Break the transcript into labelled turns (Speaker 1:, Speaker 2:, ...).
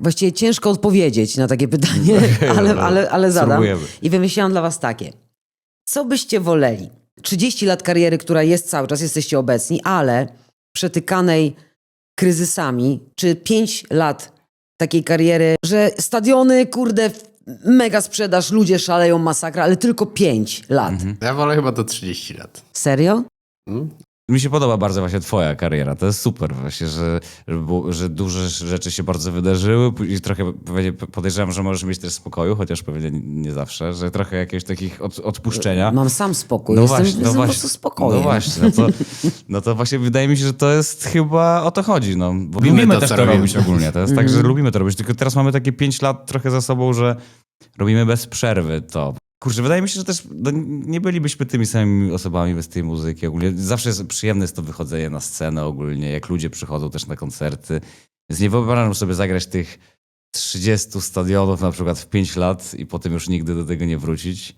Speaker 1: Właściwie ciężko odpowiedzieć na takie pytanie, ale,
Speaker 2: dobra.
Speaker 1: ale, ale zadam.
Speaker 2: Spróbujemy.
Speaker 1: I wymyśliłam dla was takie. Co byście woleli? 30 lat kariery, która jest cały czas, jesteście obecni, ale przetykanej kryzysami, czy 5 lat takiej kariery, że stadiony, kurde, mega sprzedaż, ludzie szaleją, masakra, ale tylko 5 lat.
Speaker 2: Mhm.
Speaker 3: Ja wolę chyba do 30 lat.
Speaker 1: Serio?
Speaker 3: Mm?
Speaker 2: Mi się podoba bardzo właśnie twoja kariera. To jest super właśnie, że, że, duże rzeczy się bardzo wydarzyły. Później trochę pewnie podejrzewam, że możesz mieć też spokoju, chociaż pewnie nie- zawsze, że trochę jakiegoś takich od, odpuszczenia.
Speaker 1: Mam sam spokój,
Speaker 2: No
Speaker 1: jestem,
Speaker 2: właśnie,
Speaker 1: jestem
Speaker 2: no
Speaker 1: po
Speaker 2: właśnie,
Speaker 1: prostu spokojny.
Speaker 2: no właśnie, no to, no to właśnie wydaje mi się, że to jest chyba o to chodzi, no. Bo
Speaker 3: Lubimy
Speaker 2: lubimy
Speaker 3: to,
Speaker 2: też to robić ogólnie, to jest tak, że lubimy to robić, tylko teraz mamy takie pięć lat trochę za sobą, że robimy bez przerwy to. Kurczę, wydaje mi się, że też no, nie bylibyśmy tymi samymi osobami bez tej muzyki ogólnie. Zawsze jest przyjemne jest to wychodzenie na scenę ogólnie, jak ludzie przychodzą też na koncerty. Więc nie wyobrażam sobie zagrać tych 30 stadionów na przykład w 5 lat i potem już nigdy do tego nie wrócić.